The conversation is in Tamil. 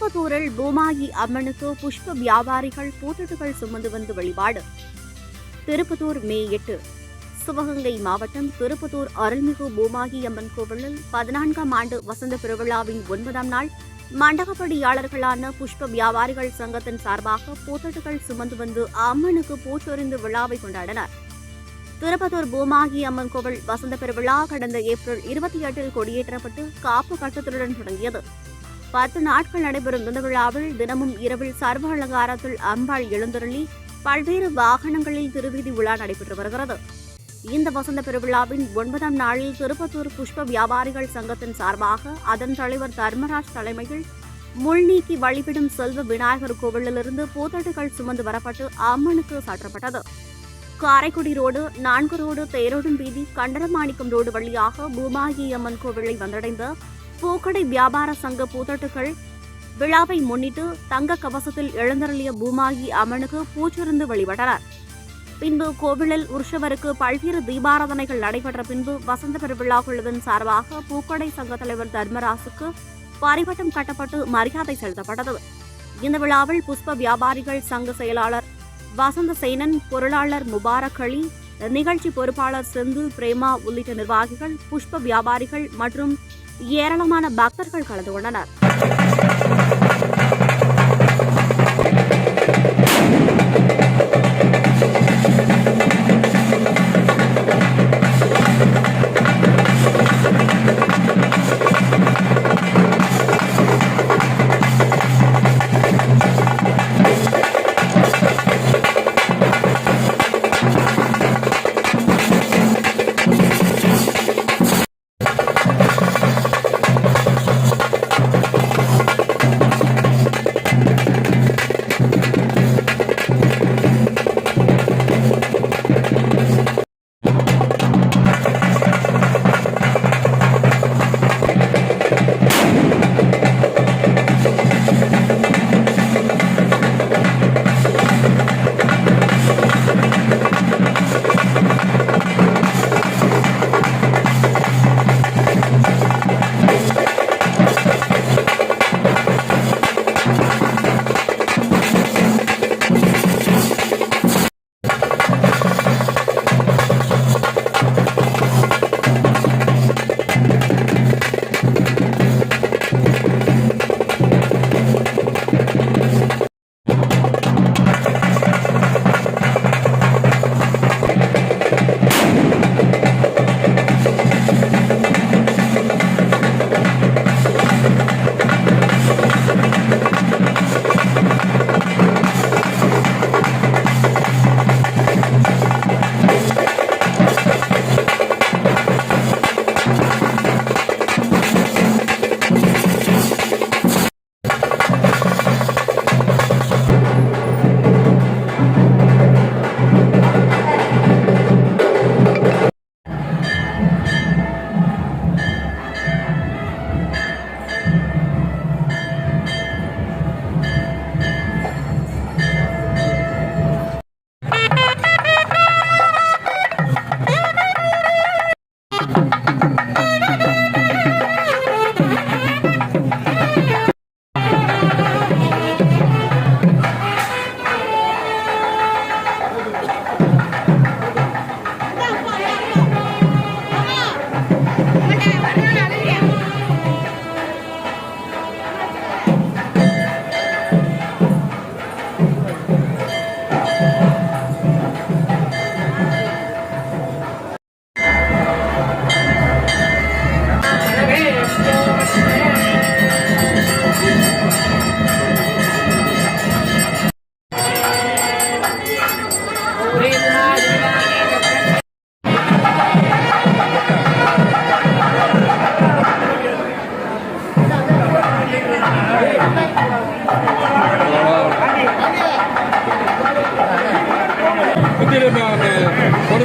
திருப்பத்தூரில் பூமாயி அம்மனுக்கு புஷ்ப வியாபாரிகள் பூத்தட்டுகள் சுமந்து வந்து வழிபாடு. திருப்பத்தூர் மே எட்டு. சிவகங்கை மாவட்டம் திருப்பத்தூர் அருள்மிகு பூமாகி அம்மன் கோவிலில் பதினான்காம் ஆண்டு வசந்த பெருவிழாவின் ஒன்பதாம் நாள் மண்டகப்படியாளர்களான புஷ்ப வியாபாரிகள் சங்கத்தின் சார்பாக பூத்தட்டுகள் சுமந்து வந்து அம்மனுக்கு பூச்சொரிந்து விழாவை கொண்டாடினர். திருப்பத்தூர் பூமாகி அம்மன் கோவில் வசந்த பெருவிழா கடந்த ஏப்ரல் இருபத்தி எட்டில் கொடியேற்றப்பட்டு காப்பு கட்டத்துடன் தொடங்கியது. பத்து நாட்கள் நடைபெறும் இந்த விழாவில் தினமும் இரவில் சர்வ அலங்காரத்தில் அம்பாள் எழுந்தருளி பல்வேறு வாகனங்களில் திருவீதி விழா நடைபெற்று வருகிறது. இந்த வசந்த பெருவிழாவின் ஒன்பதாம் நாளில் திருப்பத்தூர் புஷ்ப வியாபாரிகள் சங்கத்தின் சார்பாக அதன் தலைவர் தர்மராஜ் தலைமையில் முள்நீக்கி வழிபடும் செல்வ விநாயகர் கோவிலிலிருந்து பூத்தட்டுகள் சுமந்து வரப்பட்டு அம்மனுக்கு சாற்றப்பட்டது. காரைக்குடி ரோடு நான்கு ரோடு தேரோடும் வீதி கண்டரமாணிக்கம் ரோடு வழியாக பூமாகி அம்மன் கோவிலை வந்தடைந்த பூக்கடை வியாபார சங்க பூத்தட்டுகள் விழாவை முன்னிட்டு தங்க கவசத்தில் எழுந்தருளிய பூமாகி அம்மனுக்கு பூச்சிருந்து வழிபட்டனர். பின்பு கோவிலில் உற்சவருக்கு பல்வேறு தீபாராதனைகள் நடைபெற்ற பின்பு வசந்த பெருவிழா குழுவின் சார்பாக பூக்கடை சங்க தலைவர் தர்மராசுக்கு பரிவட்டம் கட்டப்பட்டு மரியாதை செலுத்தப்பட்டது. இந்த விழாவில் புஷ்ப வியாபாரிகள் சங்க செயலாளர் வசந்த சேனன் பொருளாளர் முபாரக் அலி நிகழ்ச்சி பொறுப்பாளர் செந்தில் பிரேமா உள்ளிட்ட நிர்வாகிகள் புஷ்ப வியாபாரிகள் மற்றும் ஏராளமான பக்தர்கள் கலந்து கொண்டனர். கொண்டு